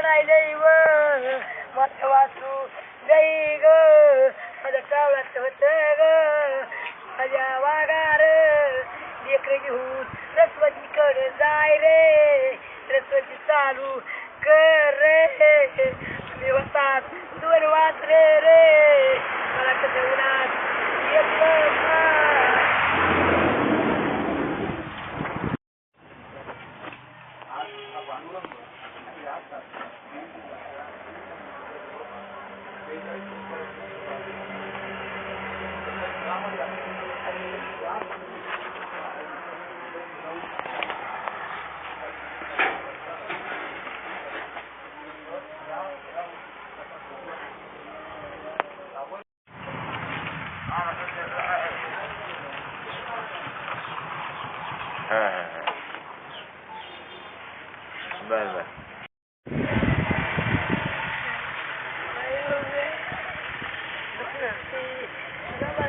राहिले व मत वाचू गई ग. माझ्या टावळ्यात होत ग. माझ्या वागार लेकर घेऊन रसवतीकडे जाय रे. रसवती चालू कर रे. मी होतात दोन वाचरे रे. मला कसं हा हा हा बर बर 是，你知？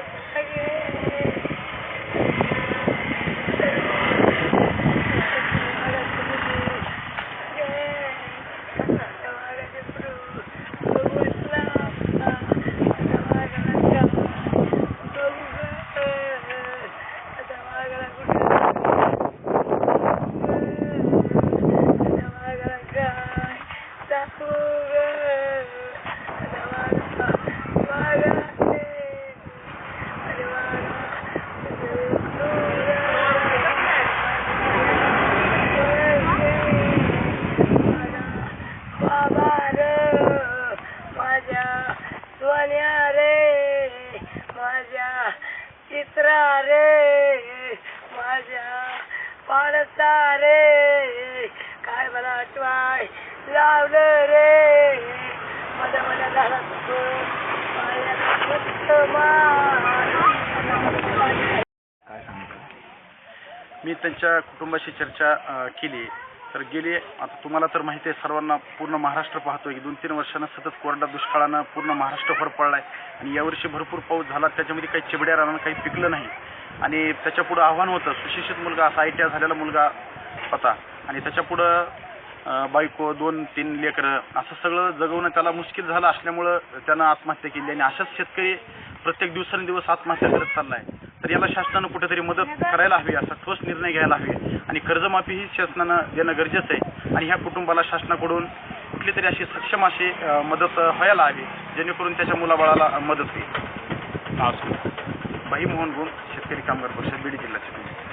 माझ्या चित्रा रे माझ्या पाडसा रे. काय मला आठवाय लावलं रे. माझ्या मला झाला मी त्यांच्या कुटुंबाशी चर्चा केली. तर गेली आता तुम्हाला तर माहिती आहे सर्वांना पूर्ण महाराष्ट्र पाहतोय. की दोन तीन वर्षानं सतत कोरडा दुष्काळानं पूर्ण महाराष्ट्र भर पडलाय आणि यावर्षी भरपूर पाऊस झाला त्याच्यामध्ये काही चिबड्या राहणं काही पिकलं नाही. आणि त्याच्या पुढं आव्हान होतं सुशिक्षित मुलगा असा आय टी आय झालेला मुलगा होता. आणि त्याच्या पुढं बायको दोन तीन लेकरं असं सगळं जगवणं त्याला मुश्किल झालं असल्यामुळं त्यानं आत्महत्या केली. आणि अशाच शेतकरी प्रत्येक दिवसेंदिवस आत्महत्या करत चाललाय. तर याला शासनानं कुठेतरी मदत करायला हवी असा ठोस निर्णय घ्यायला हवे. आणि कर्जमाफी ही शासनानं देणं गरजेचं आहे. आणि ह्या कुटुंबाला शासनाकडून कुठली तरी अशी सक्षम अशी मदत व्हायला हवी जेणेकरून त्याच्या मुलाबाळाला मदत होईल. भाई मोहन गुम शेतकरी कामगार परिषद बीड जिल्ह्याचे.